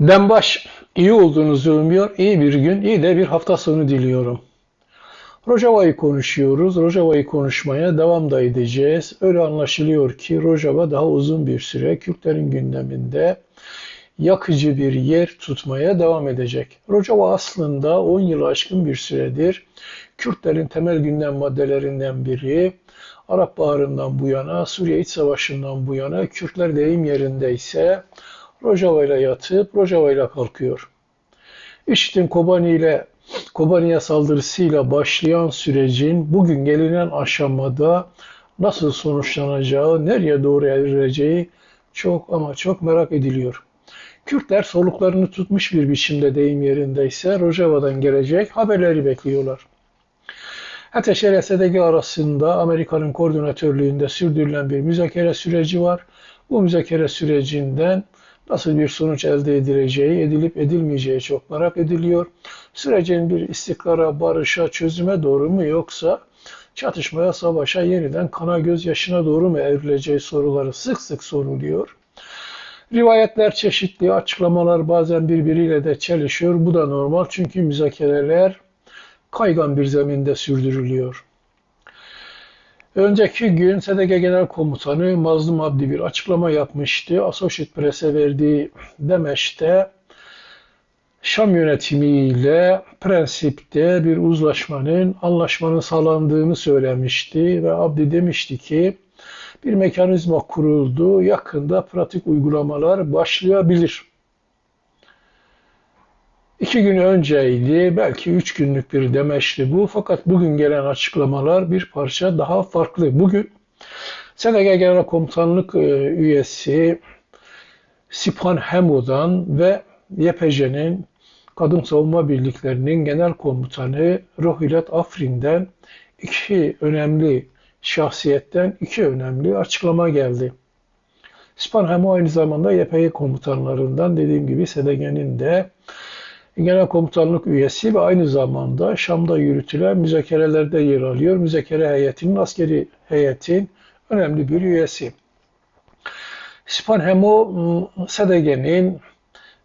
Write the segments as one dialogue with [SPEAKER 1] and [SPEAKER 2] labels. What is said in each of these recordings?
[SPEAKER 1] Dembaş iyi olduğunuzu umuyor. İyi bir gün, iyi de bir hafta sonu diliyorum. Rojava'yı konuşuyoruz. Rojava'yı konuşmaya devam da edeceğiz. Öyle anlaşılıyor ki Rojava daha uzun bir süre Kürtlerin gündeminde yakıcı bir yer tutmaya devam edecek. Rojava aslında 10 yılı aşkın bir süredir Kürtlerin temel gündem maddelerinden biri. Arap Baharı'ndan bu yana, Suriye İç Savaşı'ndan bu yana Kürtler deyim yerindeyse Rojava ile yatıp Rojava ile kalkıyor. İşit'in Kobani ile Kobani'ye saldırısıyla başlayan sürecin bugün gelinen aşamada nasıl sonuçlanacağı, nereye doğru evrileceği çok ama çok merak ediliyor. Kürtler soluklarını tutmuş bir biçimde deyim yerindeyse Rojava'dan gelecek haberleri bekliyorlar. Ateş ile SDG arasında Amerika'nın koordinatörlüğünde sürdürülen bir müzakere süreci var. Bu müzakere sürecinden nasıl bir sonuç elde edileceği, edilip edilmeyeceği çok merak ediliyor. Sürecin bir istikrara, barışa, çözüme doğru mu yoksa çatışmaya, savaşa, yeniden kana gözyaşına doğru mu evrileceği soruları sık sık soruluyor. Rivayetler çeşitli, açıklamalar bazen birbiriyle de çelişiyor. Bu da normal çünkü müzakereler kaygan bir zeminde sürdürülüyor. Önceki gün SDG Genel Komutanı Mazlum Abdi bir açıklama yapmıştı. Associated Press'e verdiği demeçte Şam yönetimiyle prensipte bir uzlaşmanın, anlaşmanın sağlandığını söylemişti ve Abdi demişti ki bir mekanizma kuruldu, yakında pratik uygulamalar başlayabilir. İki gün önceydi, belki üç günlük bir demeçti bu. Fakat bugün gelen açıklamalar bir parça daha farklı. Bugün SDG Genel Komutanlık üyesi Sipan Hemo'dan ve YPJ'nin Kadın Savunma Birliklerinin Genel Komutanı Rohilet Afrin'den iki önemli şahsiyetten iki önemli açıklama geldi. Sipan Hemo aynı zamanda YPG komutanlarından dediğim gibi SDG'nin de Genel Komutanlık üyesi ve aynı zamanda Şam'da yürütülen müzakerelerde yer alıyor. Müzakere heyetinin, askeri heyetin önemli bir üyesi. Sipan Hemo, SDG'nin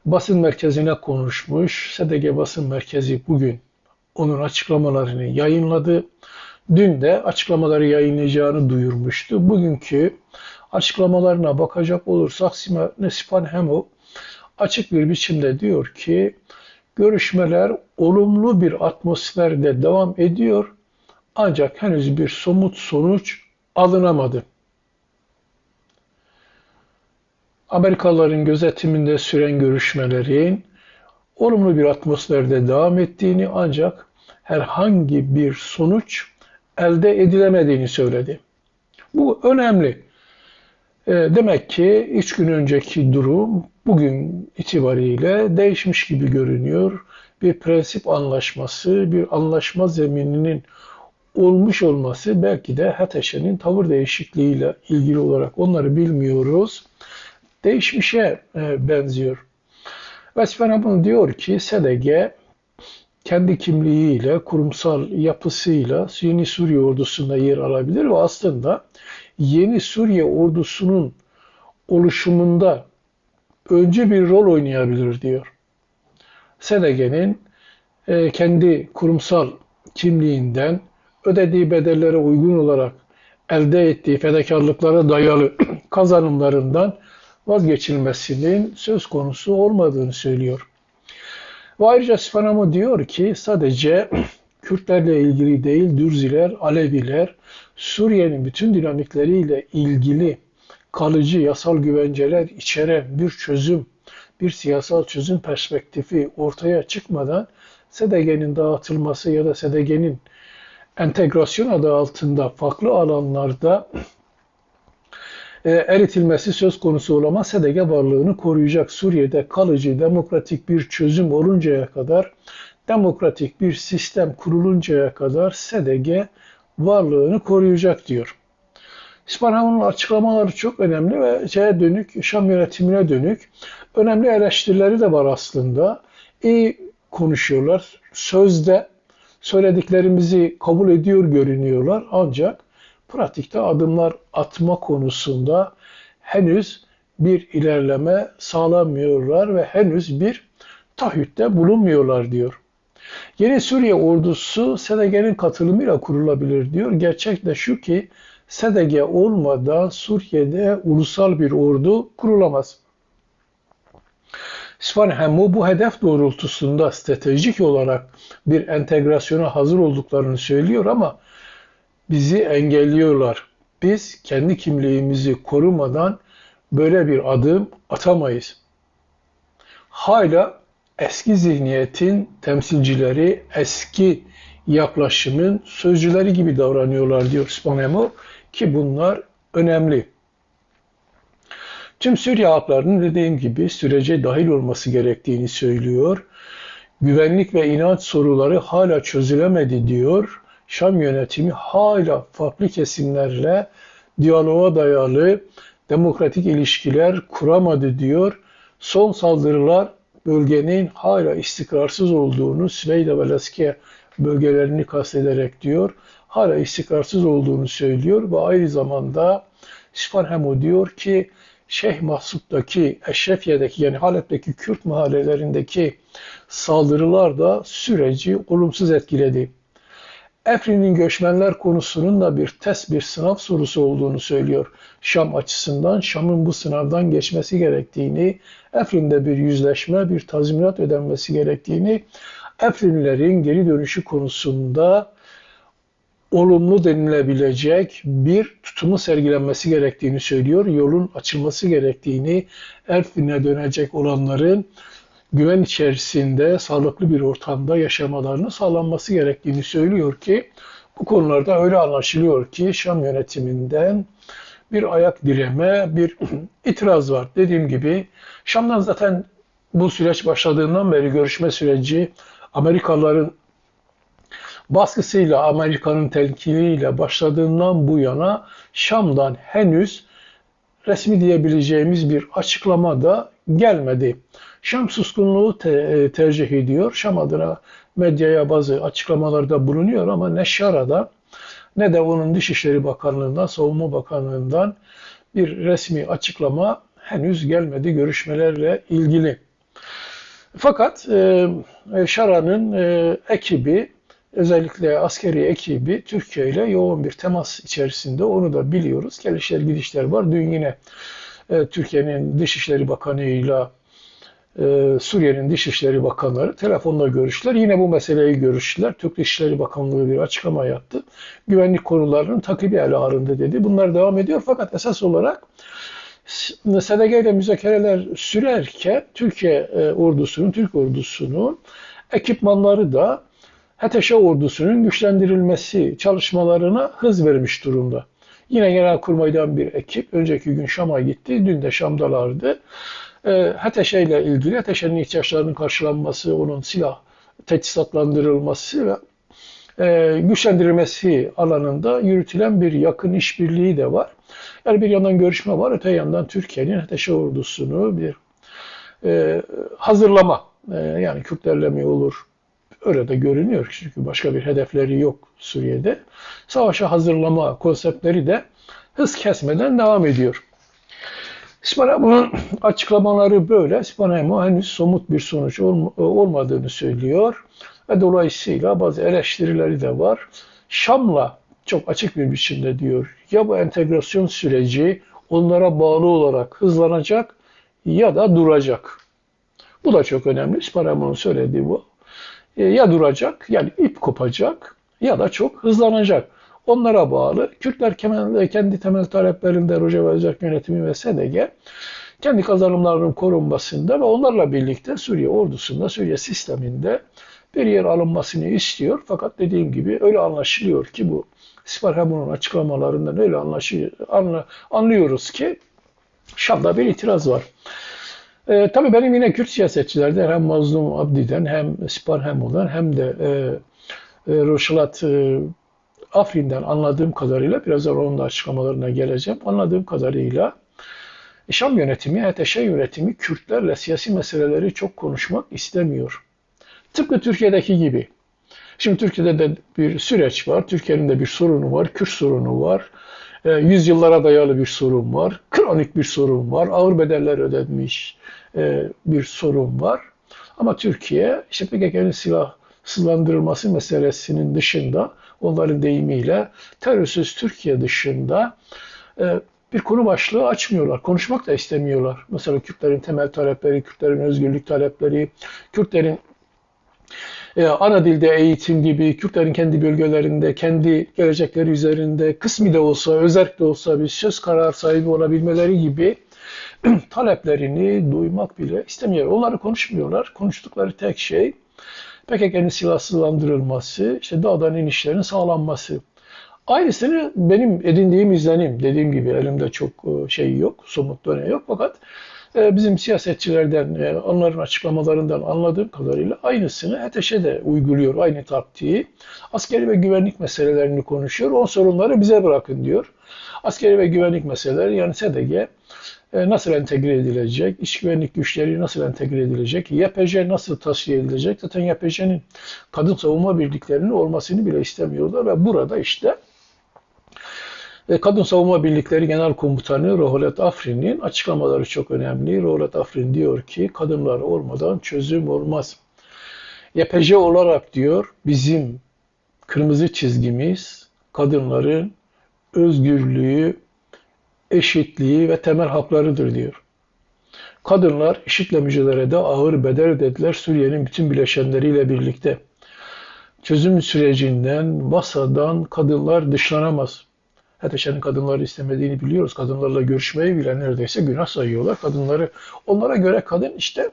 [SPEAKER 1] basın merkezine konuşmuş. SDG basın merkezi bugün onun açıklamalarını yayınladı. Dün de açıklamaları yayınlayacağını duyurmuştu. Bugünkü açıklamalarına bakacak olursak Sipan Hemo açık bir biçimde diyor ki görüşmeler olumlu bir atmosferde devam ediyor ancak henüz bir somut sonuç alınamadı. Amerikalıların gözetiminde süren görüşmelerin olumlu bir atmosferde devam ettiğini ancak herhangi bir sonuç elde edilemediğini söyledi. Bu önemli. Demek ki üç gün önceki durum bugün itibariyle değişmiş gibi görünüyor. Bir prensip anlaşması, bir anlaşma zemininin olmuş olması belki de HTŞ'nin tavır değişikliğiyle ilgili olarak onları bilmiyoruz. Değişmişe benziyor. Vesfena bunu diyor ki SDG kendi kimliğiyle, kurumsal yapısıyla Yeni Suriye ordusunda yer alabilir ve aslında yeni Suriye ordusunun oluşumunda önce bir rol oynayabilir diyor. SDG'nin e, kendi kurumsal kimliğinden ödediği bedellere uygun olarak elde ettiği fedakarlıklara dayalı kazanımlarından vazgeçilmesinin söz konusu olmadığını söylüyor. Ve ayrıca Sfanamo diyor ki sadece Kürtlerle ilgili değil, Dürziler, Aleviler, Suriye'nin bütün dinamikleriyle ilgili kalıcı yasal güvenceler içeren bir çözüm, bir siyasal çözüm perspektifi ortaya çıkmadan SDG'nin dağıtılması ya da SDG'nin entegrasyon adı altında farklı alanlarda e, eritilmesi söz konusu olamaz. SDG varlığını koruyacak Suriye'de kalıcı demokratik bir çözüm oluncaya kadar, demokratik bir sistem kuruluncaya kadar SDG varlığını koruyacak diyor. İspanyol'un açıklamaları çok önemli ve şeye dönük, Şam yönetimine dönük önemli eleştirileri de var aslında. İyi konuşuyorlar. Sözde söylediklerimizi kabul ediyor görünüyorlar ancak pratikte adımlar atma konusunda henüz bir ilerleme sağlamıyorlar ve henüz bir taahhütte bulunmuyorlar diyor. Yeni Suriye ordusu SDG'nin katılımıyla kurulabilir diyor. Gerçek de şu ki SDG olmadan Suriye'de ulusal bir ordu kurulamaz. Spanhemu bu hedef doğrultusunda stratejik olarak bir entegrasyona hazır olduklarını söylüyor ama bizi engelliyorlar. Biz kendi kimliğimizi korumadan böyle bir adım atamayız. Hala eski zihniyetin temsilcileri, eski yaklaşımın sözcüleri gibi davranıyorlar diyor Spanemo ki bunlar önemli. Tüm Suriye halklarının dediğim gibi sürece dahil olması gerektiğini söylüyor. Güvenlik ve inanç soruları hala çözülemedi diyor. Şam yönetimi hala farklı kesimlerle diyaloğa dayalı demokratik ilişkiler kuramadı diyor. Son saldırılar bölgenin hala istikrarsız olduğunu Sveyda ve Laskiye bölgelerini kastederek diyor. Hala istikrarsız olduğunu söylüyor ve aynı zamanda Spanhemo diyor ki Şeyh Mahsup'taki, Eşrefiye'deki yani Halep'teki Kürt mahallelerindeki saldırılar da süreci olumsuz etkiledi. Efrin'in göçmenler konusunun da bir test, bir sınav sorusu olduğunu söylüyor. Şam açısından, Şam'ın bu sınavdan geçmesi gerektiğini, Efrin'de bir yüzleşme, bir tazminat ödenmesi gerektiğini, Efrinlerin geri dönüşü konusunda olumlu denilebilecek bir tutumu sergilenmesi gerektiğini söylüyor. Yolun açılması gerektiğini, Erfin'e dönecek olanların güven içerisinde sağlıklı bir ortamda yaşamalarını sağlanması gerektiğini söylüyor ki bu konularda öyle anlaşılıyor ki Şam yönetiminden bir ayak direme, bir itiraz var. Dediğim gibi Şam'dan zaten bu süreç başladığından beri görüşme süreci Amerikalıların baskısıyla, Amerika'nın telkiniyle başladığından bu yana Şam'dan henüz resmi diyebileceğimiz bir açıklama da gelmedi. Şam suskunluğu te e, tercih ediyor. Şam adına medyaya bazı açıklamalarda bulunuyor ama ne Şara'da ne de onun Dışişleri Bakanlığı'ndan, Savunma Bakanlığı'ndan bir resmi açıklama henüz gelmedi görüşmelerle ilgili. Fakat e, Şara'nın e, ekibi özellikle askeri ekibi Türkiye ile yoğun bir temas içerisinde onu da biliyoruz. Gelişler gidişler var. Dün yine e, Türkiye'nin Dışişleri Bakanı ile e, Suriye'nin Dışişleri Bakanları telefonla görüştüler. Yine bu meseleyi görüştüler. Türk Dışişleri Bakanlığı bir açıklama yaptı. Güvenlik konularının takibi ele alındı dedi. Bunlar devam ediyor fakat esas olarak SDG ile müzakereler sürerken Türkiye e, ordusunun, Türk ordusunun ekipmanları da HTŞ ordusunun güçlendirilmesi çalışmalarına hız vermiş durumda. Yine Genelkurmay'dan bir ekip önceki gün Şam'a gitti. Dün de Şam'dalardı. E, ile ilgili HTŞ'nin ihtiyaçlarının karşılanması, onun silah teçhizatlandırılması ve e, güçlendirilmesi alanında yürütülen bir yakın işbirliği de var. Yani bir yandan görüşme var, öte yandan Türkiye'nin HTŞ ordusunu bir e, hazırlama, e, yani Kürtlerle mi olur, Öyle de görünüyor çünkü başka bir hedefleri yok Suriye'de. Savaşa hazırlama konseptleri de hız kesmeden devam ediyor. İspanya açıklamaları böyle. İspanya henüz somut bir sonuç olmadığını söylüyor. Ve dolayısıyla bazı eleştirileri de var. Şam'la çok açık bir biçimde diyor. Ya bu entegrasyon süreci onlara bağlı olarak hızlanacak ya da duracak. Bu da çok önemli. İspanya'nın söylediği bu. E, ya duracak yani ip kopacak ya da çok hızlanacak. Onlara bağlı. Kürtler kendi temel taleplerinde Rojava Özel Yönetimi ve SDG kendi kazanımlarının korunmasında ve onlarla birlikte Suriye ordusunda, Suriye sisteminde bir yer alınmasını istiyor. Fakat dediğim gibi öyle anlaşılıyor ki bu Sparhamun'un açıklamalarından öyle anlaşılıyor, anlıyoruz ki Şam'da bir itiraz var. E, tabii benim yine Kürt siyasetçilerde hem Mazlum Abdi'den hem Sparhemo'dan hem de e, e, Roşalat e, Afrin'den anladığım kadarıyla birazdan onun da açıklamalarına geleceğim. Anladığım kadarıyla Şam yönetimi, HTŞ yönetimi Kürtlerle siyasi meseleleri çok konuşmak istemiyor. Tıpkı Türkiye'deki gibi. Şimdi Türkiye'de de bir süreç var. Türkiye'nin de bir sorunu var. Kürt sorunu var. e, yüzyıllara dayalı bir sorun var. Kronik bir sorun var. Ağır bedeller ödenmiş e, bir sorun var. Ama Türkiye işte PKK'nın silahsızlandırılması meselesinin dışında onların deyimiyle terörsüz Türkiye dışında e, bir konu başlığı açmıyorlar. Konuşmak da istemiyorlar. Mesela Kürtlerin temel talepleri, Kürtlerin özgürlük talepleri, Kürtlerin e, ana dilde eğitim gibi, Kürtlerin kendi bölgelerinde, kendi gelecekleri üzerinde kısmi de olsa, özerk de olsa bir söz karar sahibi olabilmeleri gibi taleplerini duymak bile istemiyor. Onları konuşmuyorlar. Konuştukları tek şey PKK'nın silahsızlandırılması, işte dağdan inişlerin sağlanması. Aynısını benim edindiğim izlenim. Dediğim gibi elimde çok e, şey yok, somut döne yok. Fakat e, bizim siyasetçilerden, e, onların açıklamalarından anladığım kadarıyla aynısını HTŞ'e de uyguluyor, aynı taktiği. Askeri ve güvenlik meselelerini konuşuyor. O sorunları bize bırakın diyor. Askeri ve güvenlik meseleleri yani SDG nasıl entegre edilecek, iç güvenlik güçleri nasıl entegre edilecek, YPJ nasıl tasfiye edilecek. Zaten YPJ'nin kadın savunma birliklerinin olmasını bile istemiyorlar ve burada işte Kadın Savunma Birlikleri Genel Komutanı Roholet Afrin'in açıklamaları çok önemli. Roholet Afrin diyor ki kadınlar olmadan çözüm olmaz. YPJ olarak diyor bizim kırmızı çizgimiz kadınların özgürlüğü, eşitliği ve temel haklarıdır diyor. Kadınlar işitle mücadelede ağır bedel ödediler Suriye'nin bütün bileşenleriyle birlikte. Çözüm sürecinden, Basa'dan kadınlar dışlanamaz. HTŞ'nin kadınları istemediğini biliyoruz. Kadınlarla görüşmeyi bile neredeyse günah sayıyorlar. Kadınları, onlara göre kadın işte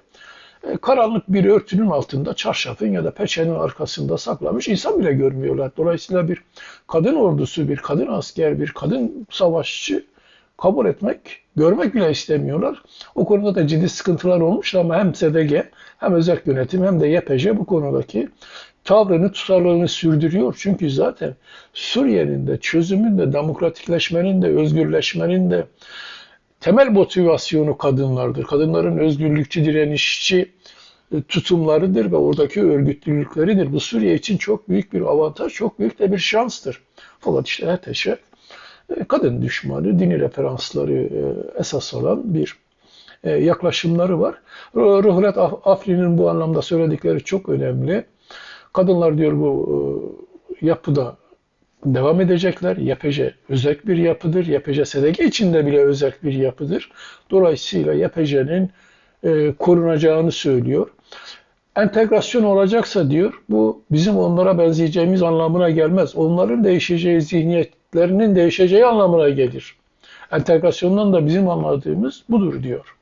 [SPEAKER 1] e, karanlık bir örtünün altında, çarşafın ya da peçenin arkasında saklamış insan bile görmüyorlar. Dolayısıyla bir kadın ordusu, bir kadın asker, bir kadın savaşçı kabul etmek, görmek bile istemiyorlar. O konuda da ciddi sıkıntılar olmuş ama hem SDG hem özel yönetim hem de YPJ bu konudaki tavrını, tutarlılığını sürdürüyor. Çünkü zaten Suriye'nin de çözümün de, demokratikleşmenin de, özgürleşmenin de temel motivasyonu kadınlardır. Kadınların özgürlükçü, direnişçi e, tutumlarıdır ve oradaki örgütlülükleridir. Bu Suriye için çok büyük bir avantaj, çok büyük de bir şanstır. Fakat işte e, kadın düşmanı, dini referansları e, esas alan bir yaklaşımları var. Ruhulet Afrin'in bu anlamda söyledikleri çok önemli. Kadınlar diyor bu e, yapıda devam edecekler. YPJ özel bir yapıdır. YPJ SDG içinde bile özel bir yapıdır. Dolayısıyla YPJ'nin e, korunacağını söylüyor. Entegrasyon olacaksa diyor bu bizim onlara benzeyeceğimiz anlamına gelmez. Onların değişeceği zihniyetlerinin değişeceği anlamına gelir. Entegrasyondan da bizim anladığımız budur diyor.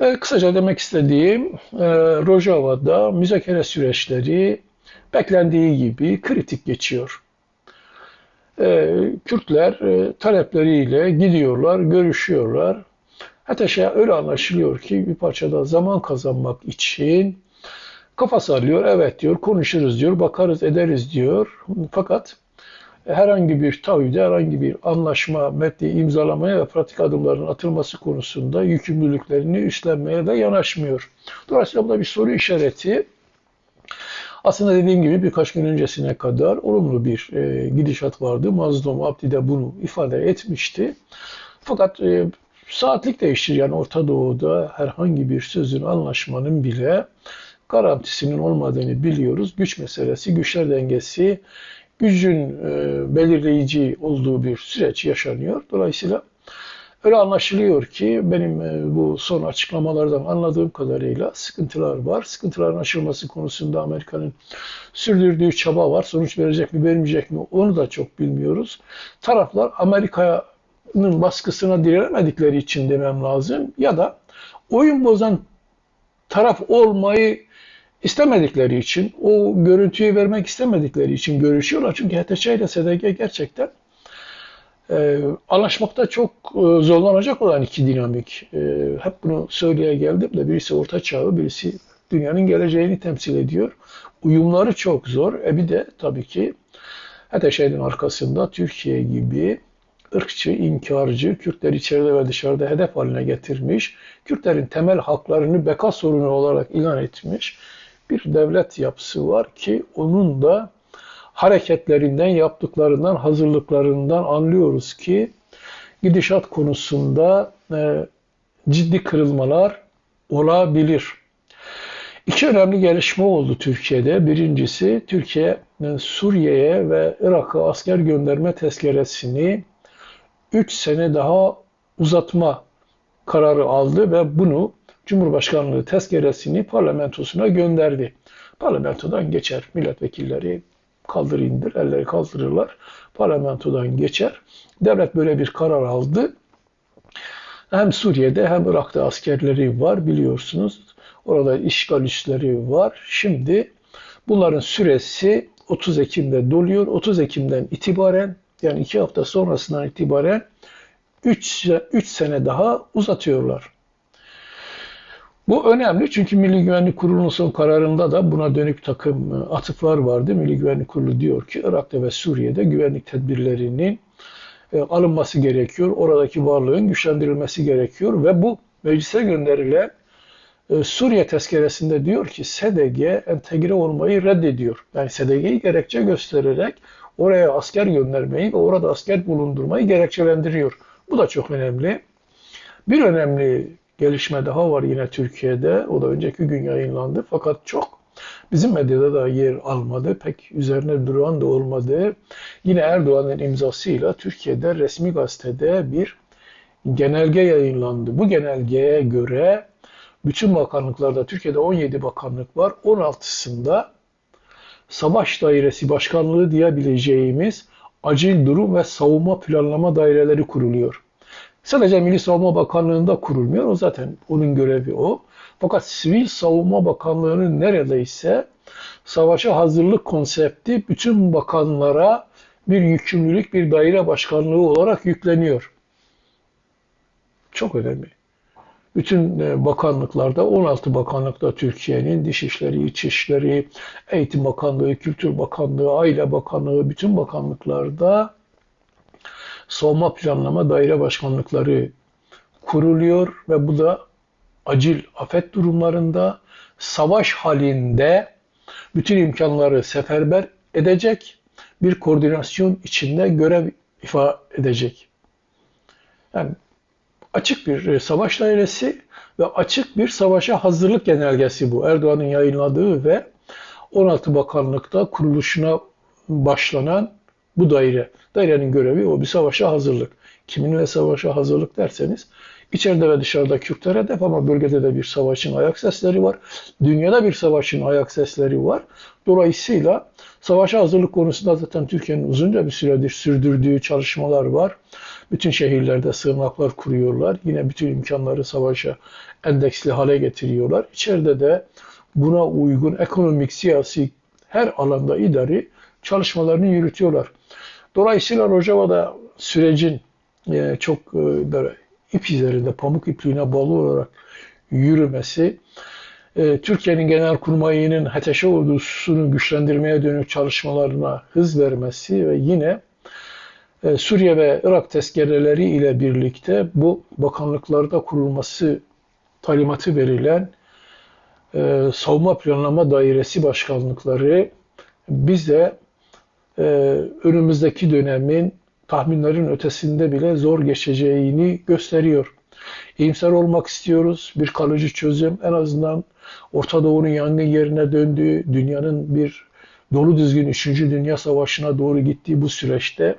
[SPEAKER 1] E, kısaca demek istediğim e, Rojava'da müzakere süreçleri beklendiği gibi kritik geçiyor. E, Kürtler e, talepleriyle gidiyorlar, görüşüyorlar. Hatta şey öyle anlaşılıyor ki bir parçada zaman kazanmak için kafa sallıyor. Evet diyor, konuşuruz diyor, bakarız ederiz diyor. Fakat herhangi bir taahhüde, herhangi bir anlaşma metni imzalamaya ve pratik adımların atılması konusunda yükümlülüklerini üstlenmeye de yanaşmıyor. Dolayısıyla bu da bir soru işareti. Aslında dediğim gibi birkaç gün öncesine kadar olumlu bir e, gidişat vardı. Mazlum Abdi de bunu ifade etmişti. Fakat e, saatlik değiştir yani Orta Doğu'da herhangi bir sözün, anlaşmanın bile garantisinin olmadığını biliyoruz. Güç meselesi, güçler dengesi gücün e, belirleyici olduğu bir süreç yaşanıyor. Dolayısıyla öyle anlaşılıyor ki benim e, bu son açıklamalardan anladığım kadarıyla sıkıntılar var. Sıkıntıların aşılması konusunda Amerika'nın sürdürdüğü çaba var. Sonuç verecek mi vermeyecek mi onu da çok bilmiyoruz. Taraflar Amerika'nın baskısına direnemedikleri için demem lazım ya da oyun bozan taraf olmayı istemedikleri için, o görüntüyü vermek istemedikleri için görüşüyorlar. Çünkü HTÇ ile SDG gerçekten e, anlaşmakta çok e, zorlanacak olan iki dinamik. E, hep bunu söyleye geldim de birisi orta çağı, birisi dünyanın geleceğini temsil ediyor. Uyumları çok zor. E bir de tabii ki HTŞ'nin arkasında Türkiye gibi ırkçı, inkarcı, Kürtler içeride ve dışarıda hedef haline getirmiş, Kürtlerin temel haklarını beka sorunu olarak ilan etmiş bir devlet yapısı var ki onun da hareketlerinden, yaptıklarından, hazırlıklarından anlıyoruz ki gidişat konusunda e, ciddi kırılmalar olabilir. İki önemli gelişme oldu Türkiye'de. Birincisi Türkiye Suriye'ye ve Irak'a asker gönderme tezkeresini 3 sene daha uzatma kararı aldı ve bunu Cumhurbaşkanlığı tezkeresini parlamentosuna gönderdi. Parlamentodan geçer. Milletvekilleri kaldır indir, elleri kaldırırlar. Parlamentodan geçer. Devlet böyle bir karar aldı. Hem Suriye'de hem Irak'ta askerleri var biliyorsunuz. Orada işgal üsleri var. Şimdi bunların süresi 30 Ekim'de doluyor. 30 Ekim'den itibaren yani 2 hafta sonrasından itibaren 3, 3 sene daha uzatıyorlar. Bu önemli çünkü Milli Güvenlik Kurulu'nun son kararında da buna dönük takım e, atıflar vardı. Milli Güvenlik Kurulu diyor ki Irak'ta ve Suriye'de güvenlik tedbirlerinin e, alınması gerekiyor. Oradaki varlığın güçlendirilmesi gerekiyor ve bu meclise gönderilen e, Suriye tezkeresinde diyor ki SDG entegre olmayı reddediyor. Yani SDG'yi gerekçe göstererek oraya asker göndermeyi ve orada asker bulundurmayı gerekçelendiriyor. Bu da çok önemli. Bir önemli gelişme daha var yine Türkiye'de. O da önceki gün yayınlandı. Fakat çok bizim medyada da yer almadı. Pek üzerine duran da olmadı. Yine Erdoğan'ın imzasıyla Türkiye'de resmi gazetede bir genelge yayınlandı. Bu genelgeye göre bütün bakanlıklarda, Türkiye'de 17 bakanlık var. 16'sında savaş dairesi başkanlığı diyebileceğimiz acil durum ve savunma planlama daireleri kuruluyor. Sadece Milli Savunma Bakanlığı'nda kurulmuyor. O zaten onun görevi o. Fakat Sivil Savunma Bakanlığı'nın neredeyse savaşa hazırlık konsepti bütün bakanlara bir yükümlülük, bir daire başkanlığı olarak yükleniyor. Çok önemli. Bütün e, bakanlıklarda, 16 bakanlıkta Türkiye'nin Dışişleri, İçişleri, Eğitim Bakanlığı, Kültür Bakanlığı, Aile Bakanlığı, bütün bakanlıklarda savunma planlama daire başkanlıkları kuruluyor ve bu da acil afet durumlarında savaş halinde bütün imkanları seferber edecek bir koordinasyon içinde görev ifa edecek. Yani açık bir e, savaş dairesi ve açık bir savaşa hazırlık genelgesi bu. Erdoğan'ın yayınladığı ve 16 bakanlıkta kuruluşuna başlanan bu daire. Dairenin görevi o bir savaşa hazırlık. Kiminle savaşa hazırlık derseniz içeride ve dışarıda Kürtler hedef ama bölgede de bir savaşın ayak sesleri var. Dünyada bir savaşın ayak sesleri var. Dolayısıyla savaşa hazırlık konusunda zaten Türkiye'nin uzunca bir süredir sürdürdüğü çalışmalar var. Bütün şehirlerde sığınaklar kuruyorlar. Yine bütün imkanları savaşa endeksli hale getiriyorlar. İçeride de buna uygun ekonomik, siyasi her alanda idari çalışmalarını yürütüyorlar. Dolayısıyla Rojava'da sürecin e, çok e, böyle ip üzerinde pamuk ipliğine bağlı olarak yürümesi, e, Türkiye'nin genel kurmayının HTŞ ordusunu güçlendirmeye dönük çalışmalarına hız vermesi ve yine Suriye ve Irak tezkereleri ile birlikte bu bakanlıklarda kurulması talimatı verilen savunma planlama dairesi başkanlıkları bize e, önümüzdeki dönemin tahminlerin ötesinde bile zor geçeceğini gösteriyor. İyimser olmak istiyoruz. Bir kalıcı çözüm en azından Orta Doğu'nun yangın yerine döndüğü, dünyanın bir dolu düzgün 3. Dünya Savaşı'na doğru gittiği bu süreçte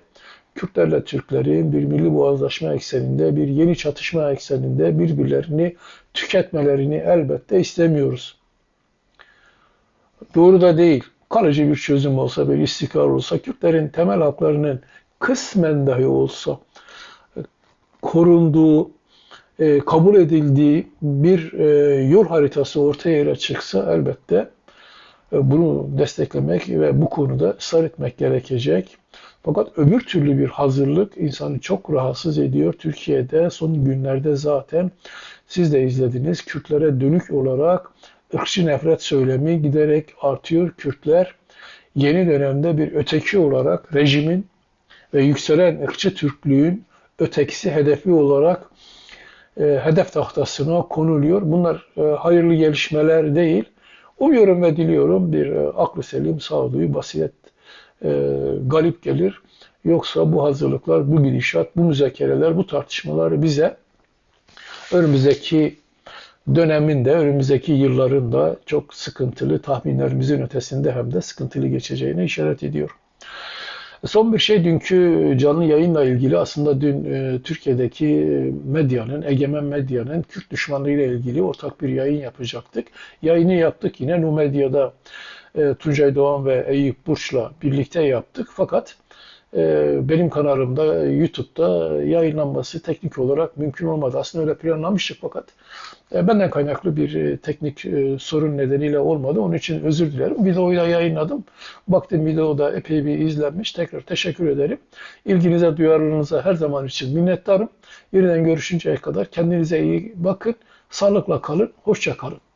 [SPEAKER 1] Kürtlerle Türklerin bir milli boğazlaşma ekseninde, bir yeni çatışma ekseninde birbirlerini tüketmelerini elbette istemiyoruz. Doğru da değil kalıcı bir çözüm olsa, bir istikrar olsa, Kürtlerin temel haklarının kısmen dahi olsa e, korunduğu, e, kabul edildiği bir e, yol haritası ortaya çıksa elbette bunu desteklemek ve bu konuda ısrar etmek gerekecek. Fakat öbür türlü bir hazırlık insanı çok rahatsız ediyor. Türkiye'de son günlerde zaten siz de izlediniz. Kürtlere dönük olarak ırkçı nefret söylemi giderek artıyor. Kürtler yeni dönemde bir öteki olarak rejimin ve yükselen ırkçı Türklüğün ötekisi hedefi olarak e, hedef tahtasına konuluyor. Bunlar e, hayırlı gelişmeler değil. Umuyorum ve diliyorum bir e, aklı selim, sağduyu, basiret e, galip gelir. Yoksa bu hazırlıklar, bu gidişat, bu müzakereler, bu tartışmalar bize önümüzdeki döneminde, önümüzdeki yıllarında çok sıkıntılı, tahminlerimizin ötesinde hem de sıkıntılı geçeceğine işaret ediyor. Son bir şey dünkü canlı yayınla ilgili aslında dün e, Türkiye'deki medyanın, egemen medyanın Kürt düşmanlığı ile ilgili ortak bir yayın yapacaktık. Yayını yaptık yine Nu Medya'da e, Tuncay Doğan ve Eyüp Burç'la birlikte yaptık. Fakat benim kanalımda YouTube'da yayınlanması teknik olarak mümkün olmadı. Aslında öyle planlamıştık fakat e, benden kaynaklı bir e, teknik e, sorun nedeniyle olmadı. Onun için özür dilerim. Videoyu da yayınladım. Baktım videoda epey bir izlenmiş. Tekrar teşekkür ederim. İlginize, duyarlılığınıza her zaman için minnettarım. Yeniden görüşünceye kadar kendinize iyi bakın. Sağlıkla kalın. Hoşça kalın.